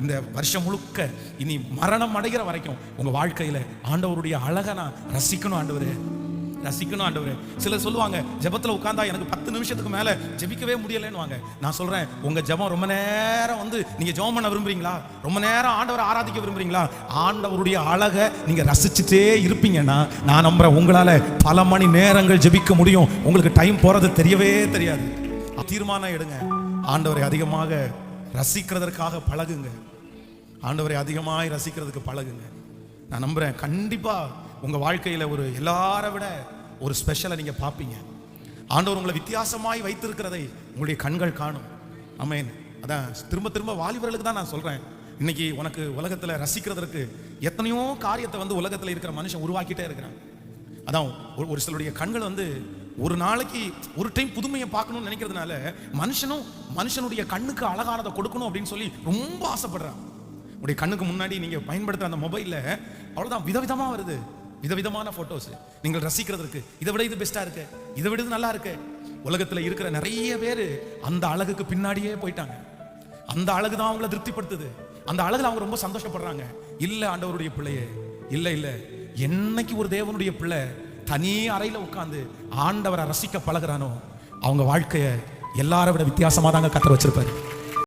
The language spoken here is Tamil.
இந்த வருஷம் முழுக்க இனி மரணம் அடைகிற வரைக்கும் உங்க வாழ்க்கையில ஆண்டவருடைய அழகை நான் ரசிக்கணும் ஆண்டவரே. ரசிக்கணும் ஆண்டவரே. சிலர் சொல்லுவாங்க ஜெபத்துல உட்காந்தா எனக்கு பத்து நிமிஷத்துக்கு மேல ஜெபிக்கவே முடியலன்னு நான் சொல்றேன் உங்க ஜெபம் ரொம்ப நேரம் வந்து நீங்க ஜெபம் பண்ண விரும்புறீங்களா? ரொம்ப நேரம் ஆண்டவரை ஆராதிக்க விரும்புறீங்களா? ஆண்டவருடைய அழகை நீங்க ரசிச்சுட்டே இருப்பீங்கன்னா நான் நம்புறேன் உங்களால பல மணி நேரங்கள் ஜெபிக்க முடியும். உங்களுக்கு டைம் போறது தெரியவே தெரியாது. தீர்மானம் எடுங்க. ஆண்டவரை அதிகமாக ரசிக்கிறதற்காக பழகுங்க. ஆண்டவரை அதிகமாய் ரசிக்கிறதுக்கு பழகுங்க. நான் நம்புகிறேன் கண்டிப்பாக உங்கள் வாழ்க்கையில் ஒரு எல்லாரை விட ஒரு ஸ்பெஷலை நீங்கள் பார்ப்பீங்க ஆண்டவர் உங்களை வித்தியாசமாய் வைத்திருக்கிறதை உங்களுடைய கண்கள் காணும். அமேன் அதான் திரும்ப திரும்ப வாலிபர்களுக்கு தான் நான் சொல்கிறேன் இன்னைக்கு உனக்கு உலகத்தில் ரசிக்கிறதற்கு எத்தனையோ காரியத்தை வந்து உலகத்தில் இருக்கிற மனுஷன் உருவாக்கிட்டே இருக்கிறான். அதான் ஒரு- ஒரு சிலருடைய கண்கள் வந்து ஒரு நாளைக்கு ஒரு டைம் புதுமையை பார்க்கணும்னு நினைக்கிறதுனால மனுஷனும் மனுஷனுடைய கண்ணுக்கு அழகானதை கொடுக்கணும் அப்படின்னு சொல்லி ரொம்ப ஆசைப்படுறான். உடைய கண்ணுக்கு முன்னாடி நீங்க பயன்படுத்துற அந்த மொபைல்ல அவ்வளவுதான். விதவிதமாக வருது. விதவிதமான போட்டோஸ் நீங்கள் ரசிக்கிறதுக்கு இதை விட இது பெஸ்ட்டாக இருக்கு. இதை விட இது நல்லா இருக்கு. உலகத்துல இருக்கிற நிறைய பேர் அந்த அழகுக்கு பின்னாடியே போயிட்டாங்க. அந்த அழகு தான் அவங்கள திருப்திப்படுத்துது. அந்த அழகுல அவங்க ரொம்ப சந்தோஷப்படுறாங்க. இல்ல ஆண்டவருடைய பிள்ளையே. இல்லை இல்ல. என்னைக்கு ஒரு தேவனுடைய பிள்ளை தனி அறையில உட்கார்ந்து ஆண்டவரை ரசிக்க பழகுறானோ அவங்க வாழ்க்கைய எல்லாரை விட வித்தியாசமாக தாங்க கத்தர் வச்சிருப்பாரு.